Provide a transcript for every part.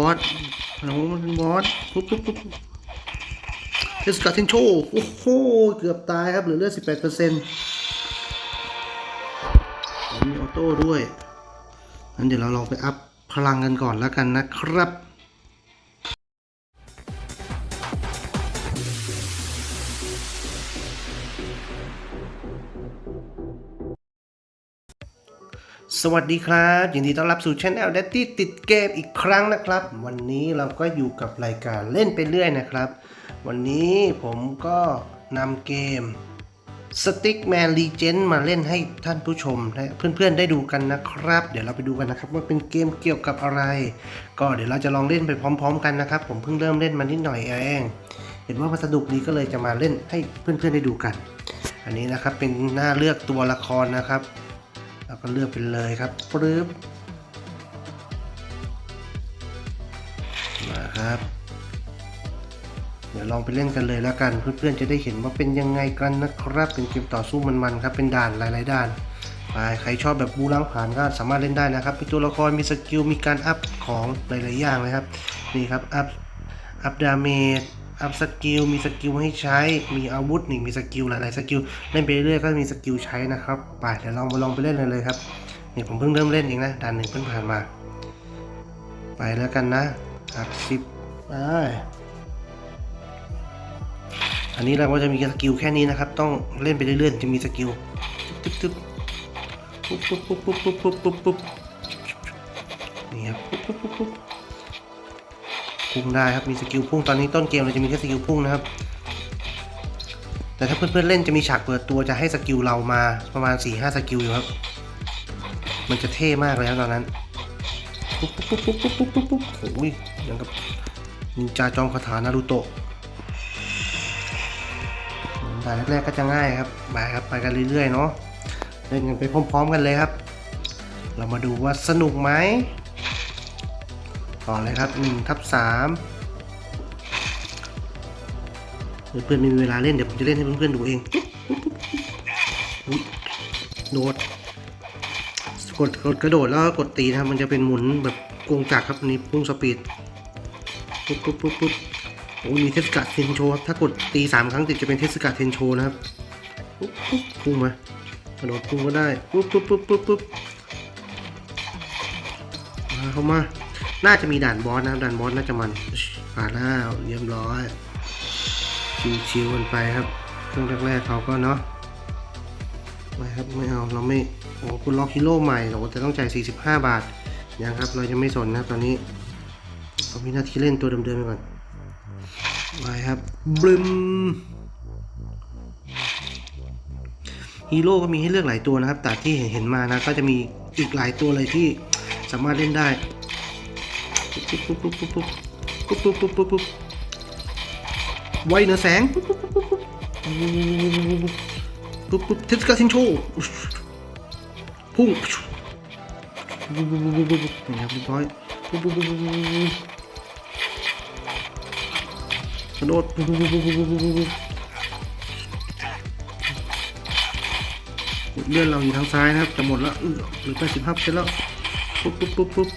บอสโอ้โหมันเป็นบอสปุ๊บปุ๊บปุ๊บเทสกาเทนโชโอ้โห เกือบตายครับ เหลือเลือด18เปอร์เซ็นต์มีออโต้ด้วยงั้นเดี๋ยวเราลองไปอัพพลังกันก่อนแล้วกันนะครับ สวัสดีครับยินดีต้อนรับสู่ช anel d a d d y ติดเกมอีกครั้งนะครับ วันนี้เราก็อยู่กับรายการเล่นไปเรื่อยนะครับ วันนี้ผมก็นำเกม Stickman Legend มาเล่นให้ท่านผู้ชมและเพื่อนๆได้ดูกันนะครับ เดี๋ยวเราไปดูกันนะครับว่าเป็นเกมเกี่ยวกับอะไร ก็เดี๋ยวเราจะลองเล่นไปพร้อม ๆ กันนะครับ ผมเพิ่งเริ่มเล่นมานิดหน่อยเองเห็นว่ามันสนุกดีก็เลยจะมาเล่นให้เพื่อนๆได้ดูกัน อันนี้นะครับเป็นหน้าเลือกตัวละครนะครับ แล้วก็เลือกไปเลยครับปรึ๊บมาครับ เดี๋ยวลองไปเล่นกันเลยแล้วกัน เพื่อนๆจะได้เห็นว่าเป็นยังไงกันนะครับ เป็นเกมต่อสู้มันๆครับ เป็นด่านหลายๆด่านไปใครชอบแบบบูล้างผ่านก็สามารถเล่นได้นะครับมีตัวละครมีสกิลมีการอัพของหลายๆอย่างเลยครับ นี่ครับอัพอัพดาเมจ อัพสกิลมีสกิลให้ใช้มีอาวุธนี่มีสกิลหลายๆสกิลเล่นไปเรื่อยๆก็มีสกิลใช้นะครับไปเดี๋ยวลองมาลองไปเล่นเลยครับนี่ผมเพิ่งเริ่มเล่นเองนะด่านหนึ่งเพิ่งผ่านมา ไปแล้วกันนะครับสิบไปอันนี้เราก็จะมีสกิลแค่นี้นะครับ ต้องเล่นไปเรื่อยๆจะมีสกิลตึ๊บตึ๊บปุ๊บปุ๊บปุ๊บปุ๊บปุ๊บปุ๊บปุ๊บนี่ครับปุ๊บปุ๊บปุ๊บปุ๊บ พุ่งได้ครับมีสกิลพุ่งตอนนี้ต้นเกมเราจะมีแค่สกิลพุ่งนะครับ แต่ถ้าเพื่อนๆเล่นจะมีฉากเปิดตัวจะให้สกิลเรามาประมาณ4ี่ห้าสกิลอยู่ครับ มันจะเท่มากเลยครับตอนนั้นปุ๊บปุ๊บปุ๊บปุ๊บปุ๊บปุ๊บปุ๊บโอ้ยอย่างกับนินจาจอมคาถานารูโตะด่านแรกๆก็จะง่ายครับไปครับไปกันเรื่อยๆเนาะเล่นกันไปพร้อม ๆ กันเลยครับ เรามาดูว่าสนุกไหม ต่อเลยครับ1ทับ3เพื่อนๆไม่มีเวลาเล่นเดี๋ยวผมจะเล่นให้เพื่อนๆดูเองโดดกดกดกระโดดแล้วกดตีนะครับมันจะเป็นหมุนแบบกงจักรครับอันนี้พุ่งสปีดปุ๊บปุ๊บปุ๊บปุ๊บโอ้มีเทสกาเทนโชครับถ้ากดตีสามครั้งติดจะเป็นเทสกาเทนโชนะครับปุ๊บปุ๊บพุ่งมากระโดดพุ่งก็ได้ปุ๊บปุ๊บปุ๊บปุ๊บปุ๊บมาเข้ามา น่าจะมีด่านบอสนะครับด่านบอสน่าจะมันผ่านแล้วเรียบร้อยชิวๆกันไปครับช่วงแรกๆเขาก็เนาะไม่ครับไม่เอาเราไม่โอ้คุณล็อกฮีโร่ใหม่เราจะต้องจ่าย45 บาทยังครับ เราจะไม่สนนะครับตอนนี้เรามีหน้าที่เล่นตัวเดิมๆไปก่อนไปครับบลึมฮีโร่ก็มีให้เลือกหลายตัวนะครับแต่ที่เห็นมานะก็จะมีอีกหลายตัวเลยที่สามารถเล่นได้ ปุ๊บปุ๊บปุ๊บปุ๊บปุ๊บปุ๊บปุ๊บปุ๊บปุ๊บไวเหนือแสงปุ๊บปุ๊บปุ๊บปุ๊บปุ๊บปุ๊บปุ๊บเทสกาซินโชพุ่งปุ๊บปุ๊บปุ๊บปุ๊บปุ๊บนี่ครับเรียบร้อยปุ๊บปุ๊บปุ๊บปุ๊บปุ๊บกระโดดปุ๊บปุ๊บปุ๊บปุ๊บปุ๊บปุ๊บปุ๊บเลื่อนเราอยู่ทางซ้ายนะครับจะหมดแล้วเหลือแปดสิบห้าเปอร์เซ็นต์แล้วปุ๊บปุ๊บปุ๊บปุ๊บ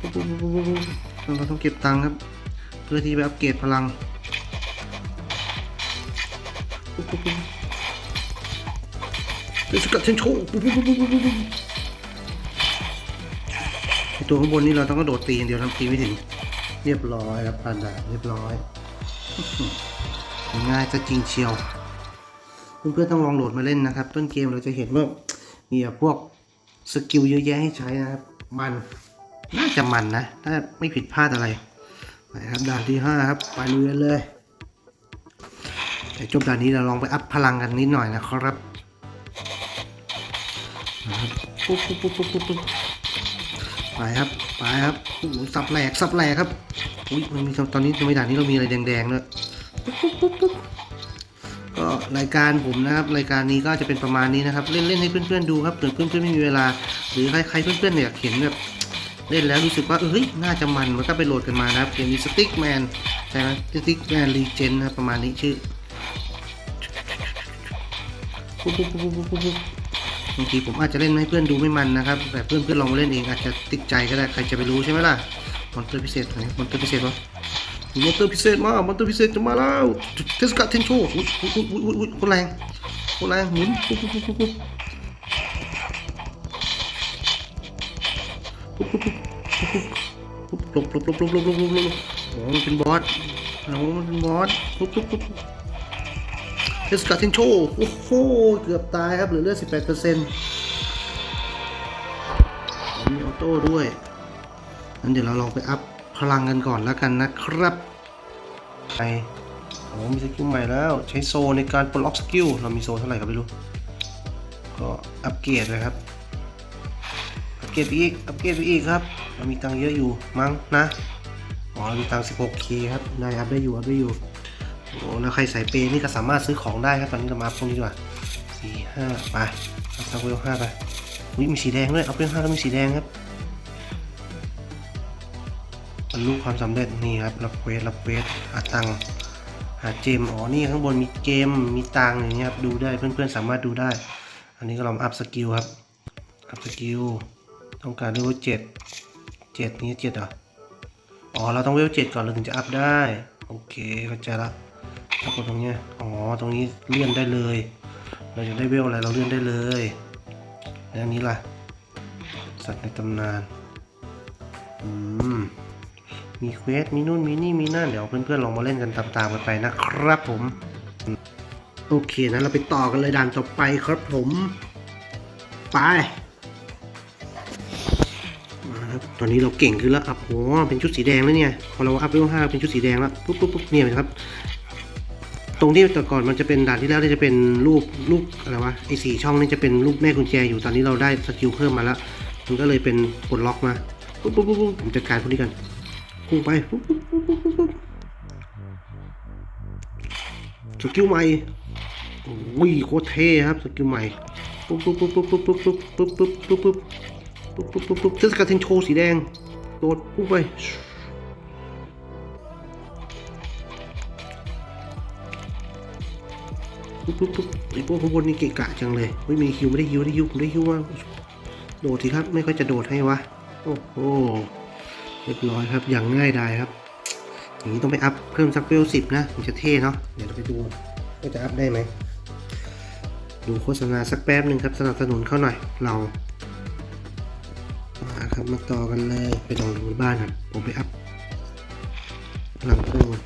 เราต้องเก็บตังค์ครับ เพื่อที่ไปอัปเกรดพลังปุ๊บปุ๊บปุ๊บเดี๋ยวสกัดเชนโชว์ไอตัวข้างบนนี่เราต้องกระโดดตีอย่างเดียวทำตีไม่ถึง เรียบร้อยครับผ่านด่านเรียบร้อยง่ายจะจริงเชียว เพื่อนๆต้องลองโหลดมาเล่นนะครับ ต้นเกมเราจะเห็นว่ามีแบบพวกสกิลเยอะแยะให้ใช้นะครับ มัน น่าจะมันนะ ถ้าไม่ผิดพลาดอะไรไปครับด่านที่ห้าครับไปลุยกันเลยแต่จบด่านนี้เราลองไปอัพพลังกันนิดหน่อยนะครับปุ๊บปุ๊บปุ๊บปุ๊บปุ๊บปุ๊บไปครับไปครับโอ้โหสับแหลกสับแหลกครับอุ้ยมันมีตอนนี้ในด่านนี้เรามีอะไรแดงๆด้วยปุ๊ปปุ๊ปปุ๊ปก็รายการผมนะครับ รายการนี้ก็จะเป็นประมาณนี้นะครับ เล่นเล่นให้เพื่อนๆดูครับหรือเพื่อนๆไม่มีเวลา หรือใครใครเพื่อนๆเนี่ยอยากเห็นแบบ เล่นแล้วรู้สึกว่าเอ้ยน่าจะมันมันก็ไปโหลดกันมานะครับเกมนี้สติ๊กแมนใช่ไหมสติ๊กแมนรีเจนนะครับประมาณนี้ชื่อปุ๊บปุ๊บปุ๊บปุ๊บปุ๊บบางทีผมอาจจะเล่นให้เพื่อนดูไม่มันนะครับ แต่เพื่อนเพื่อนๆลองมาเล่นเองอาจจะติดใจก็ได้ใครจะไปรู้ใช่ไหมล่ะมอนเตอร์พิเศษไหนมอนเตอร์พิเศษวะมอนเตอร์พิเศษมามอนเตอร์พิเศษจะมาแล้วเทสกาเทนโชอุ้ยอุ้ยอุ้ยอุ้ยอุ้ยคนแรงคนแรงหมุนปุ๊บปุ๊บปุ๊บปุ๊บ หลบหลบหลบหลบหลบหลบหลบหลบโอ้มันเป็นบอสโอ้มันเป็นบอสปุ๊บปุ๊บปุ๊บเทสกาเทนโชโอ้โห เกือบตายครับเหลือเลือด 18เปอร์เซ็นต์มีออโต้ด้วยงั้นเดี๋ยวเราลองไปอัพพลังกันก่อนแล้วกันนะครับ ไปโอ้มีสกิลใหม่แล้ว ใช้โซในการปลดล็อกสกิล เรามีโซเท่าไหร่ก็ไม่รู้ ก็อัปเกรดเลยครับอัป เกรดไปอีก อัปเกรดไปอีกครับ เรามีตังเยอะอยู่มั้งนะ อ๋อมีตัง 16k ครับ ได้อัพได้อยู่อัพได้อยู่ โอ้แล้วใครใส่เปย์นี่ก็สามารถซื้อของได้ครับตอนนี้เรามาพตรงนี้ดีกว่าสี่ห้าไปเอาสักเวลห้าไปอุ้ยมีสีแดงด้วย เอาเวลห้าก็มีสีแดงครับบรรลุความสำเร็จนี่ครับ รับเวสรับเวสหาตังหาเจมอ๋อ นี่ข้างบนมีเกม มีตังอย่างเงี้ยครับ ดูได้ เพื่อนๆ สามารถดูได้ อันนี้ก็ลองอัพสกิลครับ อัพสกิล ต้องการเลเวลเจ็ดเจ็ดนี้เจ็ดเหรออ๋อเราต้องเวลเจ็ดก่อนเราถึงจะอัพได้ โอเคเข้าใจละแล้วกดตรงเนี้ยอ๋อตรงนี้เลื่อนได้เลย เราจะได้เวลอะไรเราเลื่อนได้เลยแล้วนี้ล่ะ สัตว์ในตำนานอืมมีเควสมีนู่นมีนี่มีนั่นเดี๋ยวเพื่อนๆลองมาเล่นกันตามๆกันไปนะครับผมโอเคนะเราไปต่อกันเลยด่านต่อไปครับผม ไป ตอนนี้เราเก่งขึ้นแล้วครับโหเป็นชุดสีแดงแล้วเนี่ยพอเราอัพเลเวลห้าเป็นชุดสีแดงแล้วปุ๊บปุ๊บปุ๊บเนี่ยนะครับ ตรงที่แต่ก่อนมันจะเป็นด่านที่แล้วจะเป็นรูปรูปอะไรวะไอ้สี่ช่องนี่จะเป็นรูปแม่กุญแจอยู่ตอนนี้เราได้สกิลเพิ่มมาแล้วมันก็เลยเป็นปลดล็อกมาปุ๊บปุ๊บปุ๊บผมจัดการพวกนี้กันพุ่งไปปุ๊บปุ๊บปุ๊บปุ๊บปุ๊บปุ๊บสกิลใหม่โอ้ยโคตรเท่ครับสกิลใหม่ปุ๊บปุ๊บปุ๊บปุ๊บปุ๊บปุ๊บปุ๊บปุ๊บปุ๊บปุ๊บ ปุ๊บปุ๊บปุ๊บปุ๊บเทศกาลเทนโชสีแดง โดดพุ่งไปปุ๊บปุ๊บปุ๊บไอ้พวกข้างบนนี่เกะกะจังเลย ไม่มีฮิวไม่ได้ฮิวไม่ได้ฮิวผมได้ฮิวว่าโดดสิครับ ไม่ค่อยจะโดดให้วะ โอ้โห เรียบร้อยครับ อย่างง่ายดายครับ อย่างนี้ต้องไปอัพเพิ่มสักเวลสิบนะมันจะเท่เนาะ เดี๋ยวเราไปดูว่าจะอัพได้ไหม ดูโฆษณาสักแป๊บหนึ่งครับ สนับสนุนเข้าหน่อย เรา ครับมาต่อกันเลยไปลองดูบ้านครับผมไปอัพหลังเพิ่มก่อน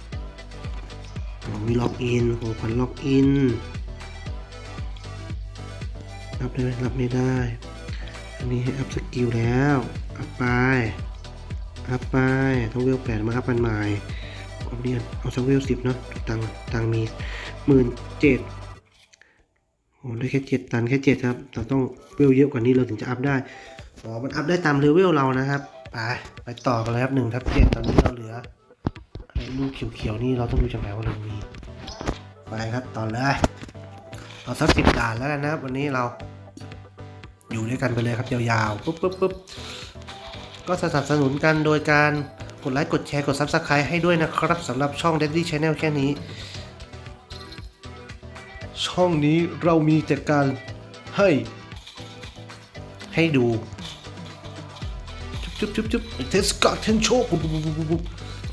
อ๋อมีล็อกอินของขวัญล็อกอินรับได้ไหมรับไม่ได้ อันนี้ให้อัพสกิลแล้วอัพไปอัพไปต้องเวลแปดมาอัพมันใหม่เอาเรียนเอาสักเวลสิบเนาะตังตังมีหมื่นเจ็ดโอ้ได้แค่เจ็ดตันแค่เจ็ดครับเราต้องเวลเยอะกว่านี้เราถึงจะอัพได้ อ๋อ มันอัพได้ตามเลเวลเรานะครับ ไป ไปต่อกันเลยครับหนึ่งทับเจ็ดตอนนี้เราเหลือไอ้ลูกเขียวๆนี่เราต้องดูจากไหนว่าเรามีไปครับต่อเลยเอาสักสิบด่านแล้วกันนะครับ วันนี้เราอยู่ด้วยกันไปเลยครับยาวๆปุ๊บปุ๊บปุ๊บก็สนับสนุนกันโดยการกดไลค์กดแชร์กด Subscribe ให้ด้วยนะครับสำหรับช่อง Daddy Channel แค่นี้ ช่องนี้เรามีแต่การให้ให้ดู จุ๊บจุ๊บจุ๊บเทสกาเทนโชปุ๊บปุ๊บปุ๊บปุ๊บปุ๊บ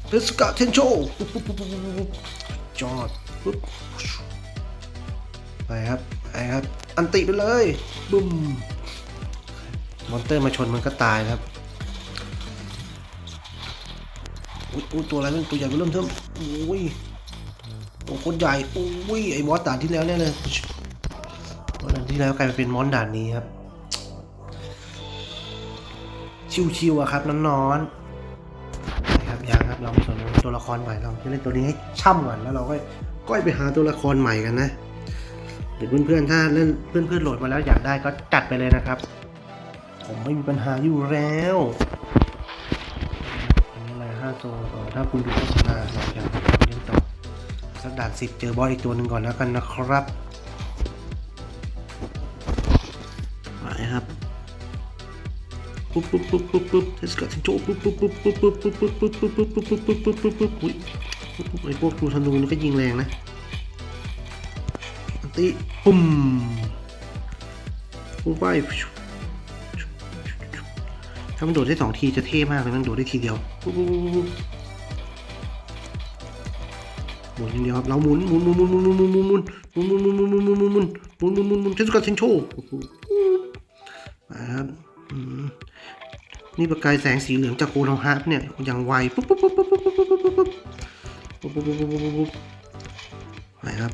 เทสกาเทนโชปุ๊บปุ๊บปุ๊บปุ๊บปุ๊บปุ๊บจอดปุ๊บไปครับไปครับ อันติไปเลยบึ้มมอนเตอร์มาชนมันก็ตายครับอุ้ยตัวอะไรเรื่องตัวใหญ่ไปเริ่มเทิมอุ้ยตัวโคตรใหญ่อุ้ยไอ้มอสด่านที่แล้วเนี่ยเลยมอสด่านที่แล้วกลายเป็นมอสด่านนี้ครับ ชิวๆอะครับน้อนๆนะครับยังครับเราไม่สนตัวละครใหม่เราจะเล่นตัวนี้ให้ช่ำก่อนแล้วเราก็ก้อยไปหาตัวละครใหม่กันนะเดี๋ยวเพื่อนๆถ้าเล่นเพื่อนๆโหลดมาแล้วอยากได้ก็จัดไปเลยนะครับ ผมไม่มีปัญหาอยู่แล้วอันนี้อะไรห้าโซนอ๋อถ้าคุณดูโฆษณาเราจะเล่นต่อสักด่านสิบเจอบอสอีกตัวหนึ่งก่อนแล้วกันนะครับ ปุ๊บปุ๊บปุ๊บปุ๊บปุ๊บเทสกาสิงโตปุ๊บปุ๊บปุ๊บปุ๊บปุ๊บปุ๊บปุ๊บปุ๊บปุ๊บปุ๊บปุ๊บปุ๊บปุ๊บปุ๊บปุ๊บปุ๊บไอพวกดูธนูนี่ก็ยิงแรงนะอันตีปุ่มปุ่มไปถ้ามันโดดได้สองทีจะเท่มากเลยมันโดดได้ทีเดียวปุ๊บปุ๊บปุ๊บหมุนอย่างเดียวครับเราหมุนหมุนหมุนหมุนหมุนหมุนหมุนหมุนหมุนหมุนหมุนหมุนหมุนหมุนหมุนหมุนหมุนหมุนเทสกาเซนโชมาครับ นี่ประกายแสงสีเหลืองจากโคโนฮาร์ปเนี่ยอย่างไวปุ๊บปุ๊บปุ๊บปุ๊บปุ๊บปุ๊บปุ๊บปุ๊บปุ๊บปุ๊บปุ๊บปุ๊บปุ๊บปุ๊บไปครับ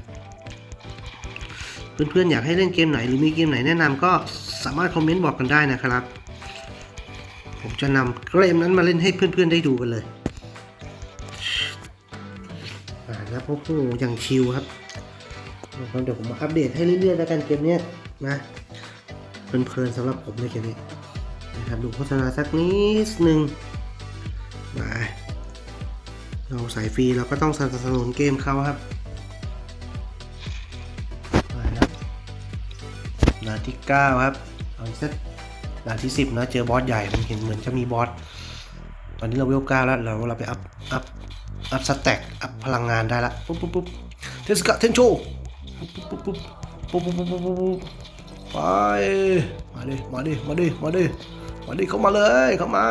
เพื่อนๆอยากให้เล่นเกมไหนหรือมีเกมไหนแนะนำก็สามารถคอมเมนต์บอกกันได้นะครับ ผมจะนำเกมนั้นมาเล่นให้เพื่อนๆได้ดูกันเลยอ่าแล้วโอ้โหอย่างชิลครับเดี๋ยวผมมาอัปเดตให้เรื่อยๆแล้วกันเกมนี้นะเพลินๆสำหรับผมในเกมนี้ นะครับดูโฆษณาสักนิดนึงมาเราใส่ฟรีเราก็ต้องสนับสนุนเกมเขาครับมาครับด่าที่ 9 ครับเอาสักดาที่ 10 นะเจอบอสใหญ่ผมเห็นเหมือนจะมีบอสตอนนี้เราเวลก้าแล้วเราเราไปอัพอัพอัพสแต็กอัพพลังงานได้ละปุ๊บปุ๊บปุ๊บเทสกะเทนโชูปุ๊บปุ๊บปุ๊บปุ๊บปุ๊บปุ๊บไปมาดิมาดิมาดิมาดิ มาดิเข้ามาเลยเข้ามา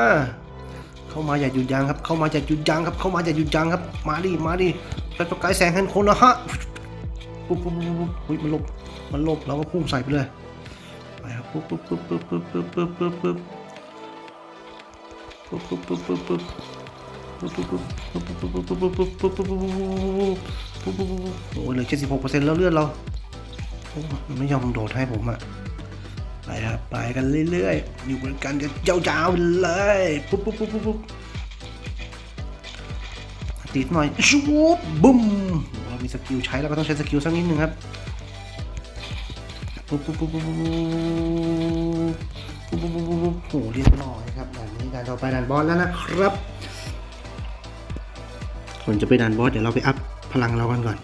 เข้ามาอย่าหยุดยั้งครับ เข้ามาอย่าหยุดยั้งครับ เข้ามาอย่าหยุดยั้งครับ มาดิมาดิเป็นประกายแสงแห่งคนนะฮะปุ๊บปุ๊บปุ๊บปุ๊บปุ๊บมันลบมันลบเราก็พุ่งใส่ไปเลยไปครับปุ๊บปุ๊บปุ๊บปุ๊บปุ๊บปุ๊บปุ๊บปุ๊บปุ๊บปุ๊บปุ๊บปุ๊บปุ๊บโอ้ยเหลือแค่สิบหกเปอร์เซ็นต์แล้วเลือดเราโอ้มันไม่ยอมโดดให้ผมอะ ไปครับไปกันเรื่อยๆ อยู่กันกันยาวๆไปเลยปุ๊บปุ๊บปุ๊บปุ๊บปุ๊บติดหน่อยชูบบุ้มเรามีสกิลใช้เราก็ต้องใช้สกิลสักนิดนึงครับปุ๊บปุ๊บปุ๊บปุ๊บปุ๊บปุ๊บปุ๊บปุ๊บปุ๊บปุ๊บโหเรียบร้อยครับด่านนี้ด่านต่อไปด่านบอสแล้วนะครับก่อนจะไปด่านบอสเดี๋ยวเราไปอัพพลังเรากันก่อน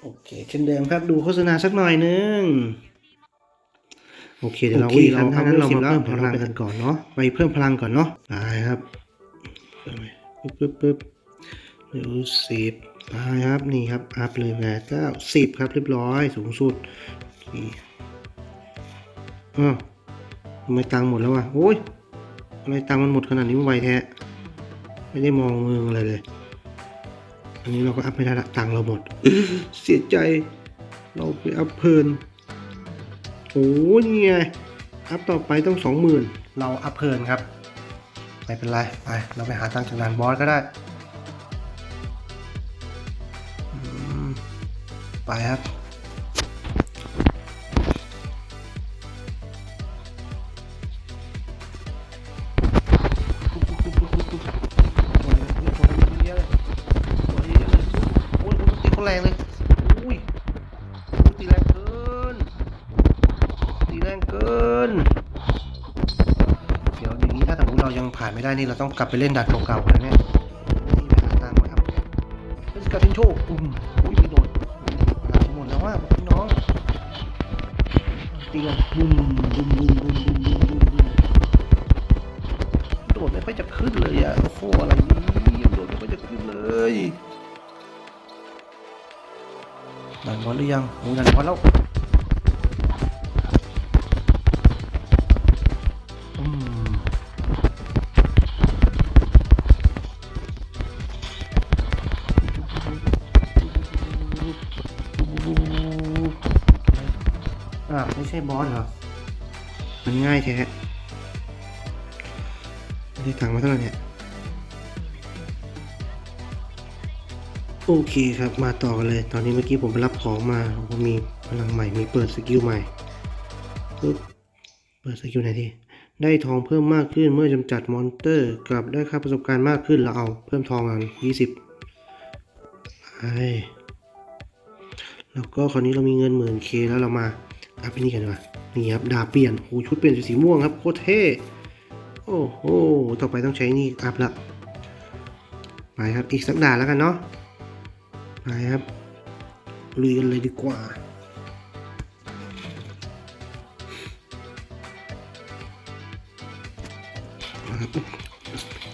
โอเคเช่นเดิมครับดูโฆษณาสักหน่อยนึง โอเคเดี๋ยวเราวิ่งกันถ้างั้นเรามาเพิ่มพลังกันก่อนเนาะไปเพิ่มพลังก่อนเนาะไปครับปึ๊บปึ๊บปึ๊บเดี๋ยวสิบไปครับนี่ครับอัพเลยแปดเก้าสิบครับเรียบร้อยสูงสุดนี่อ้าวทำไมตังค์หมดแล้ววะโอ้ยทำไมตังค์มันหมดขนาดนี้มันไวแท้ไม่ได้มองเมืองอะไรเลย อันนี้เราก็อัพไม่ได้ละตังค์เราหมด เสียใจ เราไปอัพเพลิน โอ้ยนี่ไง อัพต่อไปต้องสองหมื่นเราอัพเพลินครับ ไม่เป็นไร ไป เราไปหาตังจากด่านบอสก็ได้ ไปครับ นี่เราต้องกลับไปเล่นด่านเก่าๆแล้วเนี่ยนี่ไปหาตังค์ไว้ครับเล่นสกัดเทนโชอุ้มอุ้ยไม่โดนพลังหมดแล้วว่าพี่น้องตีกันบุ้มบุ้มบุ้มบุ้มบุ้มบุ้มบุ้มบุ้มโดดไม่ค่อยจะขึ้นเลยอะโอ้โหอะไรนี่โดดไม่ค่อยจะขึ้นเลยดันบอลหรือยังโอ้ดันบอลแล้ว ช่บอสเหรอ มันง่ายแท้ได้ตังมาเท่าไหร่เนี่ย โอเคครับมาต่อกันเลย ตอนนี้เมื่อกี้ผมไปรับของมาผมมีพลังใหม่ มีเปิดสกิลใหม่ปึ๊บเปิดสกิลไหนทีได้ทองเพิ่มมากขึ้นเมื่อจำจัดมอนเตอร์กับได้ค่าประสบการณ์มากขึ้นเราเอาเพิ่มทองกันยี่สิบไปแล้วก็คราวนี้เรามีเงินหมื่นเคแล้วเรามา อัพนนี้กันดีกว่านี่ครับดาบเปลี่ยนโอ้ชุดเปลี่ยนเป็นสีม่วงครับโคตรเท่โอ้โหต่อไปต้องใช้นี่อัพละไปครับอีกสักด่านแล้วกันเนาะไปครับลุยกันเลยดีกว่าครับ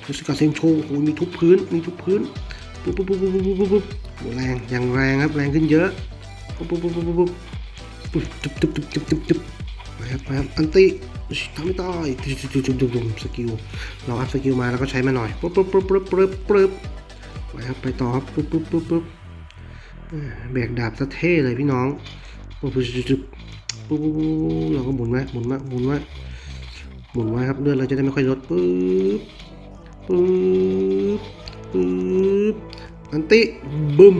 เทสกาเซมโชว์โอ้ยมีทุบพื้น มีทุบพื้น ปุ๊บปุ๊บปุ๊บปุ๊บปุ๊บปุ๊บแรงอย่างแรงครับ แรงขึ้นเยอะ ปุ๊บปุ๊บปุ๊บปุ๊บ ปุ๊บปุ๊บตุ๊บตุ๊บตุ๊บตุ๊บตุ๊บตุ๊บไปครับไปครับอันติทำไม่ได้จุ๊บจุ๊บจุ๊บจุ๊บจุ๊บสกิลเราอัพสกิลมาแล้วก็ใช้มาหน่อยปุ๊บปุ๊บปุ๊บปุ๊บปุ๊บปุ๊บไปครับไปต่อครับปุ๊บปุ๊บปุ๊บปุ๊บแบกดาบซะเท่เลยพี่น้องปุ๊บปุ๊บปุ๊บปุ๊บปุ๊บปุ๊บเราก็หมุนไว้หมุนไว้หมุนไว้หมุนไว้ครับเลือดเราจะได้ไม่ค่อยลดปุ๊บปุ๊บปุ๊บอันติบึ้ม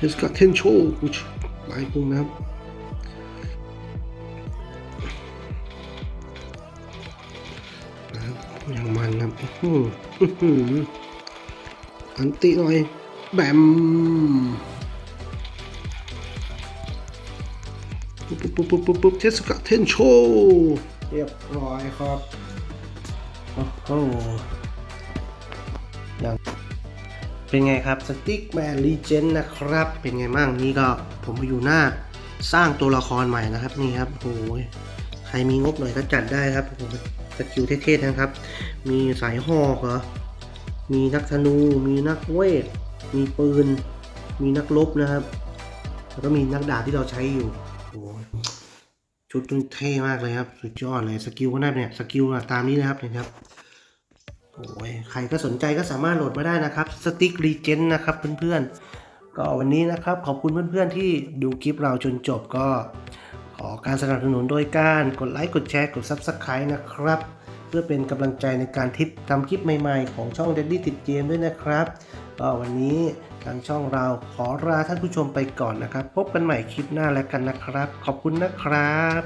เทสกาเทนโชกูไปปุ่มนะครับนะครับอย่างมันครับอื้อหืออื้อหืออันติหน่อย แบมปุ๊บปุ๊บปุ๊บปุ๊บปุ๊บเทสกาเทนโชเรียบร้อยครับ โอ้โหอย่าง เป็นไงครับสติ๊กแมนลีเจนนะครับ เป็นไงบ้างนี่ก็ผมมาอยู่หน้าสร้างตัวละครใหม่นะครับนี่ครับโอ้ยใครมีงบหน่อยก็จัดได้ครับโอ้สกิลเท่ๆนะครับ มีสายหอกเหรอมีนักธนู มีนักเวท มีปืน มีนักรบนะครับ แล้วก็มีนักดาบที่เราใช้อยู่โอ้ชุดนึงเท่มากเลยครับ สุดยอดเลยสกิลก็ได้เนี่ยสกิลตามนี้นะครับเนี่ยครับ โอ้ยใครก็สนใจก็สามารถโหลดมาได้นะครับสติ๊กรีเจนนะครับเพื่อนๆ ก็วันนี้นะครับขอบคุณเพื่อนๆที่ดูคลิปเราจนจบก็ ขอการสนับสนุนโดยการกดไลค์กดแชร์กด Subscribe นะครับ เพื่อเป็นกำลังใจในการทิปทำคลิปใหม่ๆ ของช่อง d a d d y ติดเกมด้วยนะครับก็วันนี้ทางช่องเราขอลาท่านผู้ชมไปก่อนนะครับ พบกันใหม่คลิปหน้าแล้วกันนะครับ ขอบคุณนะครับ